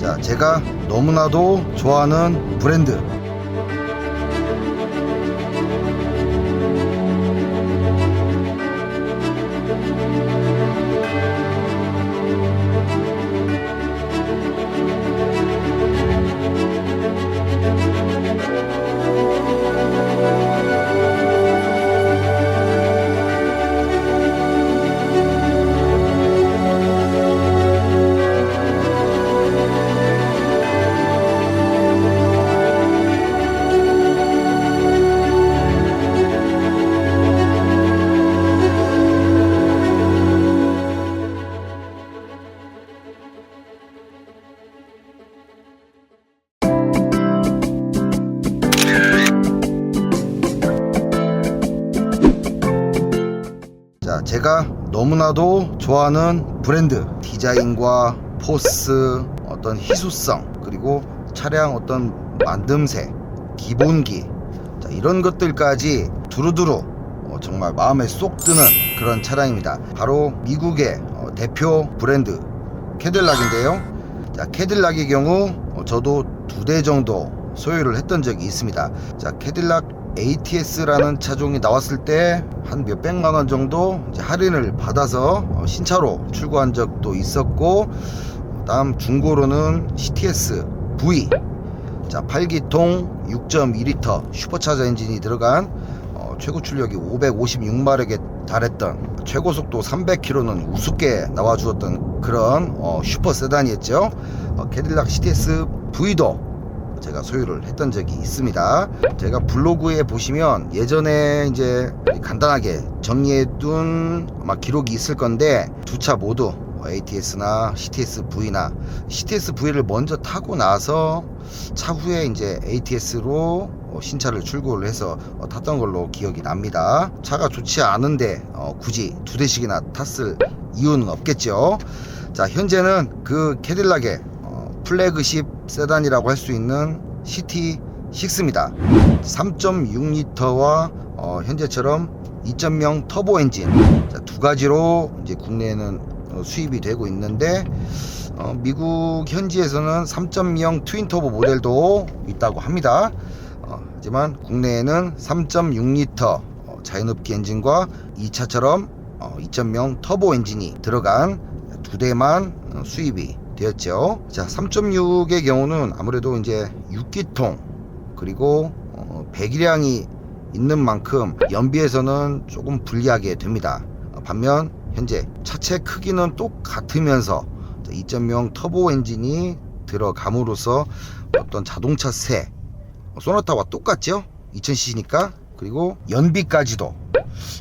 자, 제가 너무나도 좋아하는 브랜드. 너무나도 좋아하는 브랜드. 디자인과 포스, 어떤 희소성, 그리고 차량 어떤 만듦새, 기본기. 자, 이런 것들까지 두루두루 어, 정말 마음에 쏙 드는 그런 차량입니다. 바로 미국의 어, 대표 브랜드 캐딜락인데요. 자, 캐딜락의 경우 어, 저도 두 대 정도 소유를 했던 적이 있습니다. 자, 캐딜락 ATS라는 차종이 나왔을 때 한 몇백만 원 정도 할인을 받아서 어, 신차로 출고한 적도 있었고 다음 중고로는 CTS V. 자 8기통 6.2리터 슈퍼차저 엔진이 들어간 어, 최고 출력이 556마력에 달했던 최고 속도 300km는 우습게 나와주었던 그런 어, 슈퍼 세단이었죠. 어, 캐딜락 CTS V도 제가 소유를 했던 적이 있습니다. 제가 블로그에 보시면 예전에 이제 간단하게 정리해둔 아마 기록이 있을 건데 두 차 모두 ATS나 CTS V나 CTS V를 먼저 타고 나서 차후에 이제 ATS로 신차를 출고를 해서 어, 탔던 걸로 기억이 납니다. 차가 좋지 않은데 어, 굳이 두 대씩이나 탔을 이유는 없겠죠. 자 현재는 그 캐딜락의 어, 플래그십 세단이라고 할 수 있는 CT6입니다. 3.6리터와 어, 현재처럼 2.0 터보 엔진 자, 두 가지로 이제 국내에는 어, 수입이 되고 있는데 어, 미국 현지에서는 3.0 트윈 터보 모델도 있다고 합니다. 어, 하지만 국내에는 3.6리터 어, 자연흡기 엔진과 이 차처럼 어, 2.0 터보 엔진이 들어간 두 대만 어, 수입이 되었죠. 자, 3.6의 경우는 아무래도 이제 6기통 그리고 어, 배기량이 있는 만큼 연비에서는 조금 불리하게 됩니다. 어, 반면 현재 차체 크기는 똑같으면서 2.0 터보 엔진이 들어감으로써 어떤 자동차세 어, 소나타와 똑같죠? 2000cc니까 그리고 연비까지도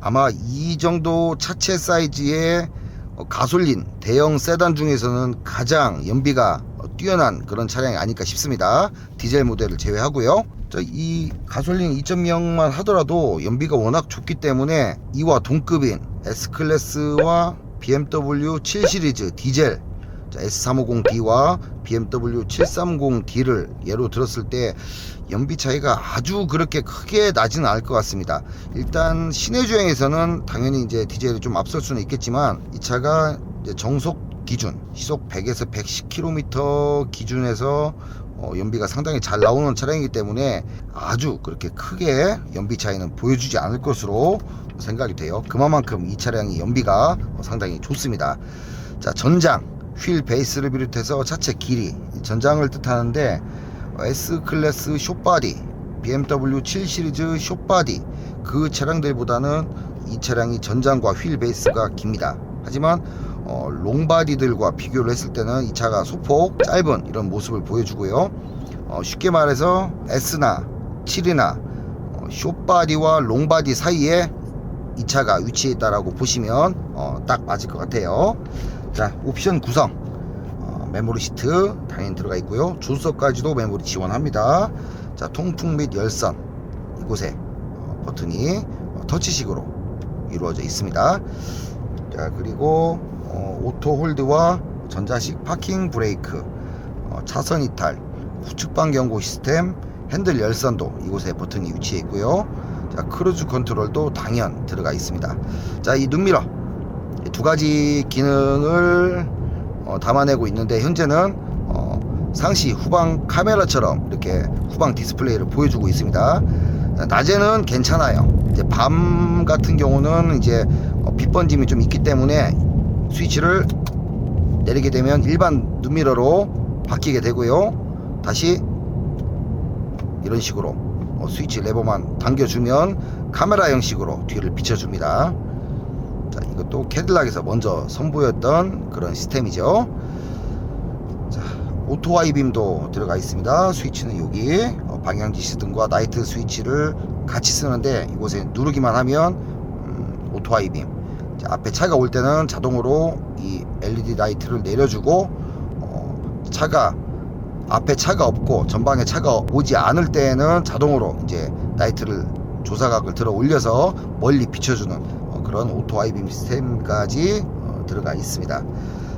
아마 이 정도 차체 사이즈의 어, 가솔린 대형 세단 중에서는 가장 연비가 어, 뛰어난 그런 차량이 아닐까 싶습니다. 디젤 모델을 제외하고요. 자, 이 가솔린 2.0만 하더라도 연비가 워낙 좋기 때문에 이와 동급인 S클래스와 BMW 7 시리즈 디젤 S350D와 BMW 730D를 예로 들었을 때 연비 차이가 아주 그렇게 크게 나지는 않을 것 같습니다. 일단 시내 주행에서는 당연히 이제 디젤이 좀 앞설 수는 있겠지만 이 차가 정속 기준 시속 100에서 110km 기준에서 어, 연비가 상당히 잘 나오는 차량이기 때문에 아주 그렇게 크게 연비 차이는 보여주지 않을 것으로 생각이 돼요. 그만큼 이 차량이 연비가 상당히 좋습니다. 자 전장 휠 베이스를 비롯해서 차체 길이 전장을 뜻하는데 S 클래스 숏바디 BMW 7 시리즈 숏바디 그 차량들보다는 이 차량이 전장과 휠 베이스가 깁니다. 하지만 어, 롱바디들과 비교를 했을 때는 이 차가 소폭 짧은 이런 모습을 보여주고요. 어, 쉽게 말해서 S나 7이나 어, 숏바디와 롱바디 사이에 이 차가 위치해 있다라고 보시면 어, 딱 맞을 것 같아요. 자 옵션 구성. 어, 메모리 시트 당연히 들어가 있고요. 조수석까지도 메모리 지원합니다. 자 통풍 및 열선. 이곳에 어, 버튼이 어, 터치식으로 이루어져 있습니다. 자 그리고 어, 오토 홀드와 전자식 파킹 브레이크 어, 차선 이탈 후측방 경고 시스템 핸들 열선도 이곳에 버튼이 위치해 있고요. 자 크루즈 컨트롤도 당연 들어가 있습니다. 자 이 눈미러 두 가지 기능을 어, 담아내고 있는데 현재는 어, 상시 후방 카메라처럼 이렇게 후방 디스플레이를 보여주고 있습니다. 낮에는 괜찮아요. 이제 밤 같은 경우는 이제 어, 빛 번짐이 좀 있기 때문에 스위치를 내리게 되면 일반 눈미러로 바뀌게 되고요. 다시 이런 식으로 어, 스위치 레버만 당겨주면 카메라 형식으로 뒤를 비춰줍니다. 자, 이것도 캐딜락에서 먼저 선보였던 그런 시스템이죠. 자, 오토 하이빔도 들어가 있습니다. 스위치는 여기 어, 방향 지시 등과 나이트 스위치를 같이 쓰는데 이곳에 누르기만 하면 음, 오토 하이빔. 자, 앞에 차가 올 때는 자동으로 이 LED 라이트를 내려주고 어, 차가 앞에 차가 없고 전방에 차가 오지 않을 때에는 자동으로 이제 라이트를 조사각을 들어 올려서 멀리 비춰주는 어, 그런 오토 하이빔 시스템까지 어, 들어가 있습니다.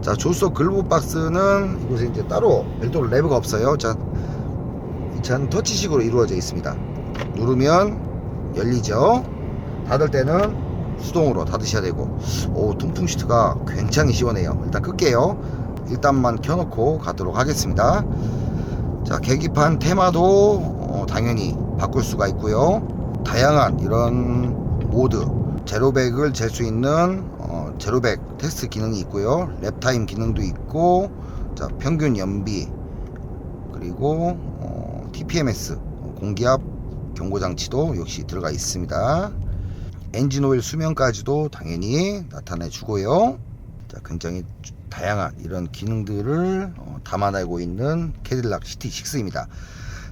자 조수석 글보 박스는 이곳에 이제 따로 별도로 레버가 없어요. 자, 이 차는 터치식으로 이루어져 있습니다. 누르면 열리죠. 닫을 때는 수동으로 닫으셔야 되고, 오 통풍 시트가 굉장히 시원해요. 일단 끌게요. 일단만 켜놓고 가도록 하겠습니다. 자 계기판 테마도 어, 당연히 바꿀 수가 있고요. 다양한 이런 모드 제로백을 잴 수 있는 어, 제로백 테스트 기능이 있고요. 랩타임 기능도 있고 자 평균 연비 그리고 어, TPMS 공기압 경고 장치도 역시 들어가 있습니다. 엔진 오일 수명까지도 당연히 나타내 주고요. 자, 굉장히 주- 다양한 이런 기능들을 어, 담아내고 있는 캐딜락 CT6입니다.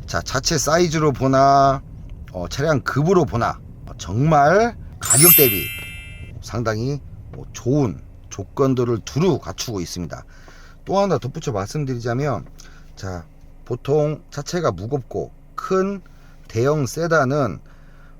자, 자체 사이즈로 보나 어, 차량 급으로 보나 어, 정말 가격 대비 상당히 뭐 좋은 조건들을 두루 갖추고 있습니다. 또 하나 덧붙여 말씀드리자면 자, 보통 차체가 무겁고 큰 대형 세단은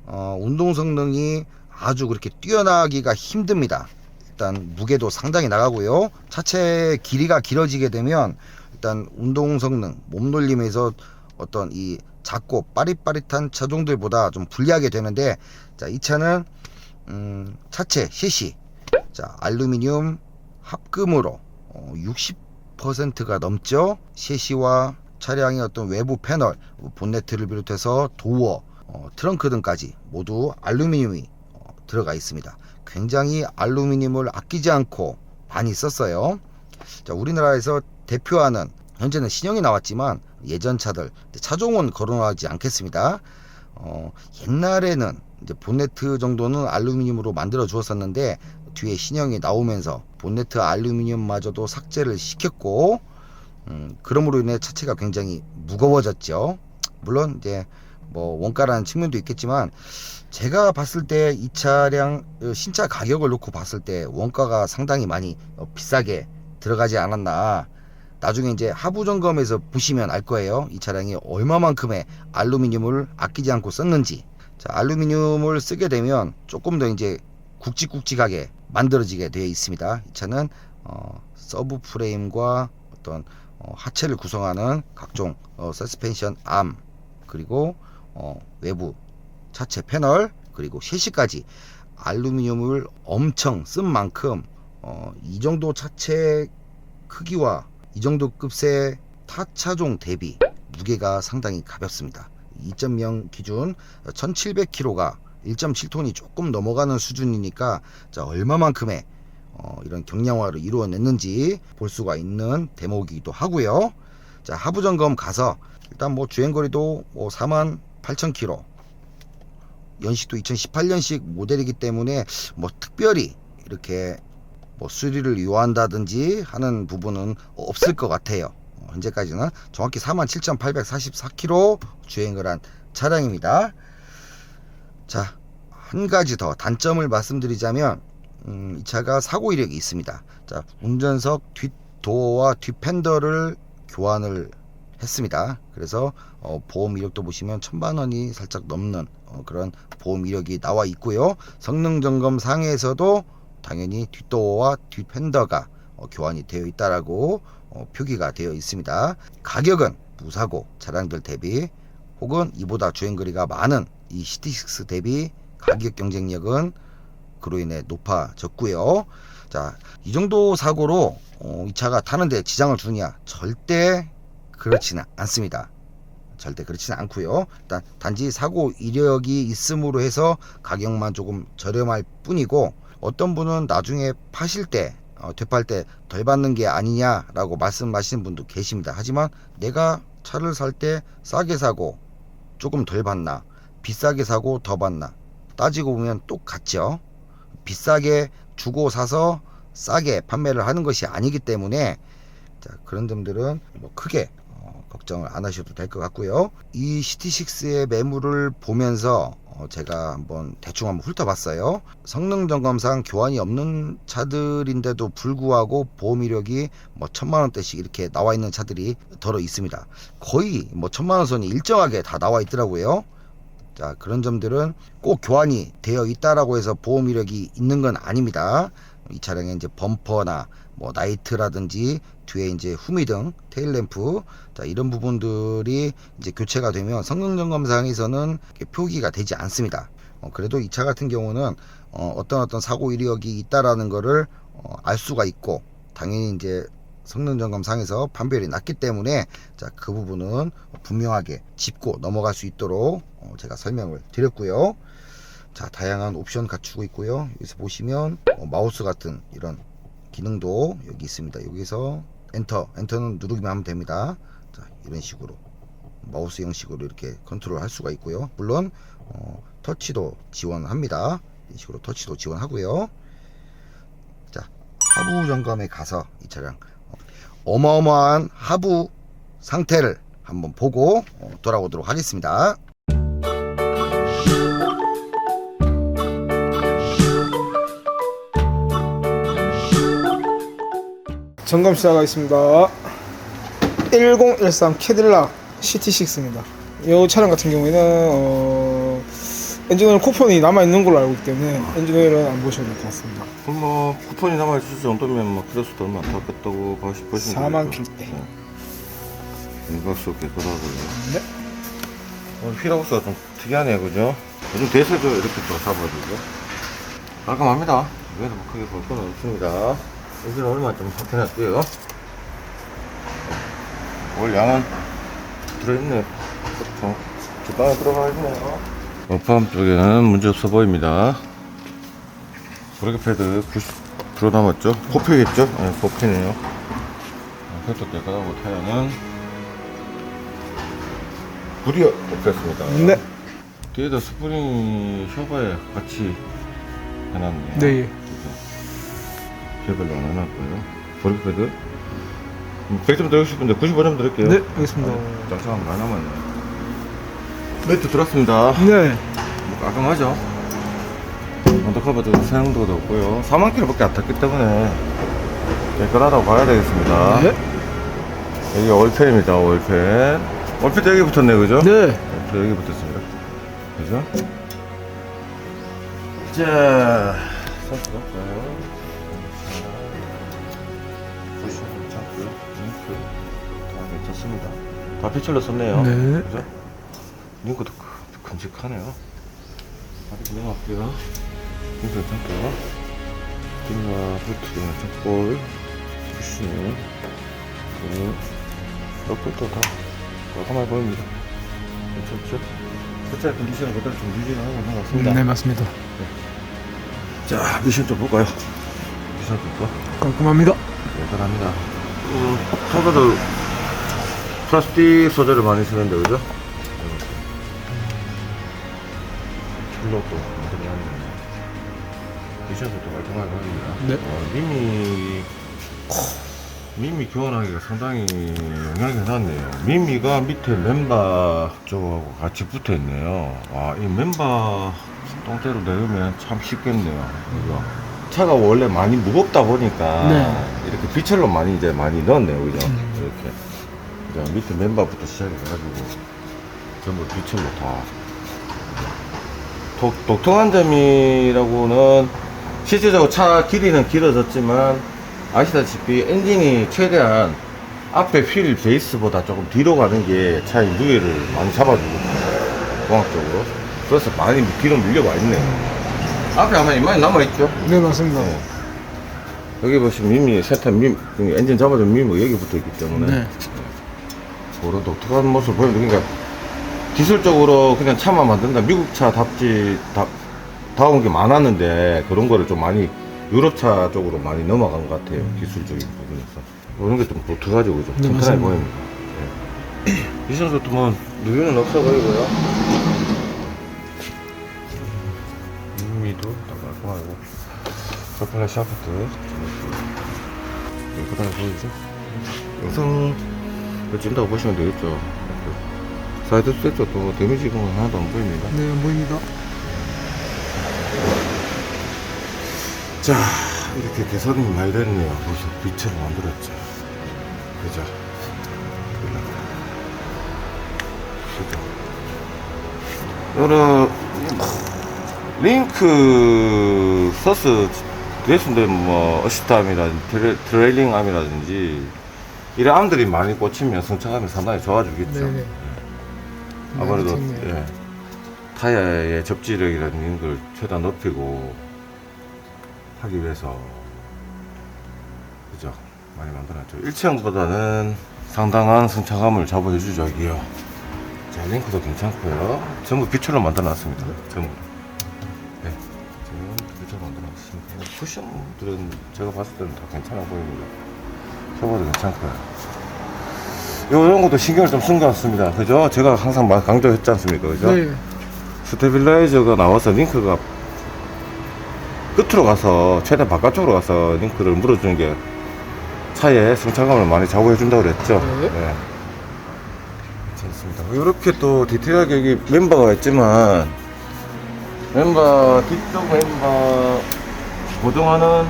어, 운동 성능이 아주 그렇게 뛰어나기가 힘듭니다. 일단 무게도 상당히 나가고요. 차체 길이가 길어지게 되면 일단 운동 성능, 몸놀림에서 어떤 이 작고 빠릿빠릿한 차종들보다 좀 불리하게 되는데 자, 이 차는 음, 차체 셋이 자, 알루미늄 합금으로 어, 60%가 넘죠. 셋이와 차량의 어떤 외부 패널, 본네트를 비롯해서 도어, 어, 트렁크 등까지 모두 알루미늄이 어, 들어가 있습니다. 굉장히 알루미늄을 아끼지 않고 많이 썼어요. 자, 우리나라에서 대표하는 현재는 신형이 나왔지만 예전 차들 차종은 거론하지 않겠습니다. 어, 옛날에는 이제 본네트 정도는 알루미늄으로 만들어 주었었는데 뒤에 신형이 나오면서 본네트 알루미늄마저도 삭제를 시켰고 음, 그러므로 인해 차체가 굉장히 무거워졌죠. 물론 이제 뭐 원가라는 측면도 있겠지만 제가 봤을 때 이 차량 어, 신차 가격을 놓고 봤을 때 원가가 상당히 많이 어, 비싸게 들어가지 않았나. 나중에 이제 하부 점검에서 보시면 알 거예요. 이 차량이 얼마만큼의 알루미늄을 아끼지 않고 썼는지. 자, 알루미늄을 쓰게 되면 조금 더 이제 굵직굵직하게 만들어지게 되어 있습니다. 이 차는 어, 서브 프레임과 어떤 어, 하체를 구성하는 각종 어, 서스펜션 암 그리고 어, 외부 차체 패널 그리고 셰시까지 알루미늄을 엄청 쓴 만큼 어, 이 정도 차체 크기와 이 정도 급의 타 차종 대비 무게가 상당히 가볍습니다. 2.0 기준 1700kg가 1.7톤이 조금 넘어가는 수준이니까 자 얼마만큼의 어, 이런 경량화를 이루어냈는지 볼 수가 있는 대목이기도 하고요. 자 하부 점검 가서 일단 뭐 주행거리도 뭐 4만 8천 킬로 연식도 2018년식 모델이기 때문에 뭐 특별히 이렇게 뭐 수리를 요한다든지 하는 부분은 없을 것 같아요. 어, 현재까지는 정확히 47,844km 주행을 한 차량입니다. 자, 한 가지 더 단점을 말씀드리자면 음, 이 차가 사고 이력이 있습니다. 자, 운전석 뒷도어와 뒷팬더를 교환을 했습니다. 그래서 어, 보험 이력도 보시면 천만 원이 살짝 넘는 어, 그런 보험 이력이 나와 있고요. 성능 점검 상에서도 당연히 뒷도어와 뒷팬더가 어, 교환이 되어 있다라고 어, 표기가 되어 있습니다. 가격은 무사고 차량들 대비 혹은 이보다 주행 거리가 많은 이 CT6 대비 가격 경쟁력은 그로 인해 높아졌고요. 자, 이 정도 사고로 어, 이 차가 타는데 지장을 주냐? 절대 그렇지는 않습니다. 절대 그렇지는 않고요. 단지 사고 이력이 있음으로 해서 가격만 조금 저렴할 뿐이고 어떤 분은 나중에 파실 때 어, 되팔 때 덜 받는 게 아니냐라고 말씀하시는 분도 계십니다. 하지만 내가 차를 살 때 싸게 사고 조금 덜 받나 비싸게 사고 더 받나 따지고 보면 똑같죠. 비싸게 주고 사서 싸게 판매를 하는 것이 아니기 때문에 자, 그런 점들은 뭐 크게 어, 걱정을 안 하셔도 될 것 같고요. 이 CT6의 매물을 보면서 어, 제가 한번 대충 한번 훑어봤어요. 성능 점검상 교환이 없는 차들인데도 불구하고 보험 이력이 뭐 천만 원대씩 이렇게 나와 있는 차들이 더러 있습니다. 거의 뭐 천만 원 선이 일정하게 다 나와 있더라고요. 자 그런 점들은 꼭 교환이 되어 있다라고 해서 보험 이력이 있는 건 아닙니다. 이 차량에 이제 범퍼나 뭐 나이트라든지 뒤에 이제 후미 등, 테일 램프 자 이런 부분들이 이제 교체가 되면 성능 점검상에서는 표기가 되지 않습니다. 어, 그래도 이 차 같은 경우는 어, 어떤 어떤 사고 이력이 있다라는 거를 어, 알 수가 있고 당연히 이제 성능 점검상에서 판별이 났기 때문에 자 그 부분은 분명하게 짚고 넘어갈 수 있도록 어, 제가 설명을 드렸고요. 자 다양한 옵션 갖추고 있고요. 여기서 보시면 어, 마우스 같은 이런 기능도 여기 있습니다. 여기서 엔터 엔터는 누르기만 하면 됩니다. 자 이런 식으로 마우스 형식으로 이렇게 컨트롤 할 수가 있고요. 물론 어, 터치도 지원합니다. 이런 식으로 터치도 지원하고요. 자 하부 점검에 가서 이 차량 어마어마한 하부 상태를 한번 보고 어, 돌아오도록 하겠습니다. 점검 시작하겠습니다. 1013 캐딜락 CT6입니다. 이 차량 같은 경우에는 어, 엔진오일 쿠폰이 남아 있는 걸로 알고 있기 때문에 엔진오일은 안 보셔도 될 것 같습니다. 그럼 뭐 쿠폰이 남아있을 정도면 뭐 키로수도 얼마 안 탔겠다고 보시- 보시면 4만 되겠죠. 킬대. 네. 인각수 깨끗하고요. 네. 오늘 휠하우스가 좀 특이하네요, 그죠? 요즘 대세도 이렇게 또 잡아주고. 깔끔합니다. 여기서 뭐 크게 볼 건 없습니다. 엔진 얼마 좀 확인할게요. 올 양은 들어있네. 어, 주방에 들어가 있네요. 어팜 쪽에는 문제 없어 보입니다. 브레이크 패드 90% 남았죠? 코피겠죠? 네, 코피네요. 혈도 깨끗하고 타이어는 불이 없겠습니다. 네. 뒤에다 스프링 셔버에 같이 해놨네요. 네. 개별로 안 해놨고요. 브레이크 패드 100점 드리고 싶은데 95점 드릴게요. 네, 알겠습니다. 짱짱한 많이 남았네요. 매트 들었습니다. 네. 뭐 깔끔하죠? 언더커버도 사용도도 없고요 4만 킬로밖에 안 탔기 때문에 깨끗하다고 봐야 되겠습니다 네. 여기 올펜입니다 올펜 올펜도 여기 붙었네요 그죠? 네. 올펜 여기 붙었습니다 그죠? 자 선수 볼까요? 보시면 괜찮고요 링크 다 괜찮습니다 다 피철로 썼네요 네. 그죠? 링크도 크- 큼직하네요 다리 넘어갈게요 링크 괜찮고요 뒷나 부트 괜찮고 푸시는 그 옆부터 다 깔끔해 보입니다 괜찮죠? 첫째 컨디션 그대로 좀 유지를 하고 있는 것 같습니다 네, 맞습니다. 자 미션 좀 볼까요? 미션 볼까? 깔끔합니다. 대단합니다. 음, 소재도 플라스틱 소재를 많이 쓰는데 그죠? 킬로도 많이 하네요. 미션도 깔끔하게 보입니다. 네. 어, 미미 미미 교환하기가 상당히 영향이 많네요. 미미가 밑에 멤버 쪽하고 같이 붙어 있네요. 와, 이 멤버 똥대로 내리면 참 쉽겠네요. 이거. 차가 원래 많이 무겁다 보니까 네. 이렇게 비철로 많이 이제 많이 넣었네요. 그죠? 음. 이렇게. 그죠? 밑에 멤버부터 시작해가지고 전부 비철로 다. 독, 독특한 점이라고는 실제적으로 차 길이는 길어졌지만 아시다시피 엔진이 최대한 앞에 휠 베이스보다 조금 뒤로 가는 게 차의 무게를 많이 잡아주고 공학적으로 그래서 많이 뒤로 밀려와 있네요 앞에 아마 많이 남아있죠 네, 맞습니다. 네. 여기 보시면 미미 세탄 미 엔진 잡아준 미미 여기 붙어 있기 때문에 네. 그런 독특한 모습을 보이는데 그러니까 기술적으로 그냥 차만 만든다 미국 차답지 다, 다운 게 많았는데 그런 거를 좀 많이 유럽차 쪽으로 많이 넘어간 것 같아요 기술적인 부분에서 이런 게 좀 독특하죠 그죠 네, 맞습니다. 보입니다 예. 이 정도도 뭐 누유는 없어 보이고요 프로펠러 샤프트 깨끗하게 보이죠 영상을 찍는다고 보시면 되겠죠. 사이드 스텝 쪽도 데미지가 하나도 안 보입니다. 네, 안 보입니다. 자 이렇게 개선이 많이 됐네요. 벌써 빛을 만들었죠. 그죠? 그죠. 여러 링크 서스 드레스인데 뭐 어시스트암이라든지 트레, 트레 일링 암이라든지 이런 암들이 많이 꽂히면 승차감이 상당히 좋아지겠죠. 네, 네. 아무래도 많이 좋네요. 예, 타이어의 접지력이라는 걸 최대한 높이고 하기 위해서 그죠? 많이 만들었죠. 1층보다는 상당한 승차감을 잡아주죠 여기요. 자 링크도 괜찮고요. 전부 비철로 만들어놨습니다. 전부 쿠션들은 제가 봤을 때는 다 괜찮아 보입니다 저거도 괜찮고요 이런 것도 신경을 좀 쓴 것 같습니다. 그죠? 제가 항상 막 강조했지 않습니까? 그죠? 네. 스테빌라이저가 나와서 링크가 끝으로 가서, 최대 바깥쪽으로 가서 링크를 물어주는 게 차에 승차감을 많이 좌우해준다고 그랬죠? 네. 괜찮습니다. 이렇게 또 디테일하게 여기 멤버가 있지만, 멤버, 뒤쪽 멤버 고정하는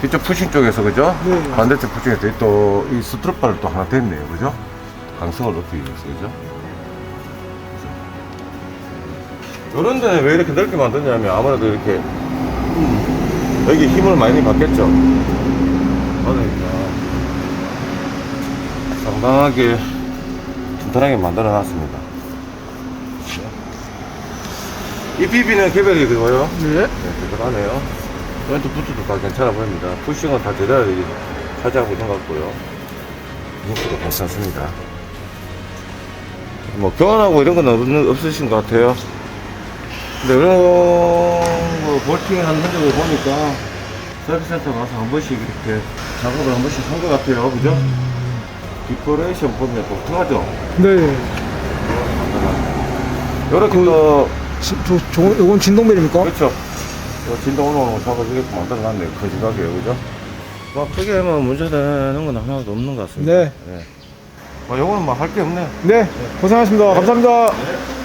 뒤쪽 푸싱 쪽에서, 그죠? 네. 반대쪽 푸싱에서 또이 스트로바를 또 하나 댔네요. 그죠? 강성을 높이기 위해서, 그죠? 이런 데는 왜 이렇게 넓게 만드냐면 아무래도 이렇게 여기 힘을 많이 받겠죠. 그러니까 상당하게 튼튼하게 만들어 놨습니다. 이 비비는 개별이 그거요. 네. 네, 깨끗하네요. 왼쪽 부트도 다 괜찮아 보입니다. 푸싱은 다 제대로 차지하고 있는 것 같고요. 링크도 괜찮습니다. 뭐 교환하고 이런 건 없, 없으신 것 같아요. 근데 이런 거 볼팅 하는 흔적을 보니까 서비스 센터 가서 한 번씩 이렇게 작업을 한 번씩 한 것 같아요. 그죠? 디코레이션 보면 독특하죠? 네. 이렇게 또 지, 저, 저, 이건 진동벨입니까? 그렇죠. 요 진동으로 잡아주게끔 만들어놨네요. 거지가게요, 그죠? 뭐, 크게 뭐 문제되는 건 하나도 없는 것 같습니다. 네. 뭐, 요거는 뭐 할 게 없네요. 네. 고생하셨습니다. 감사합니다.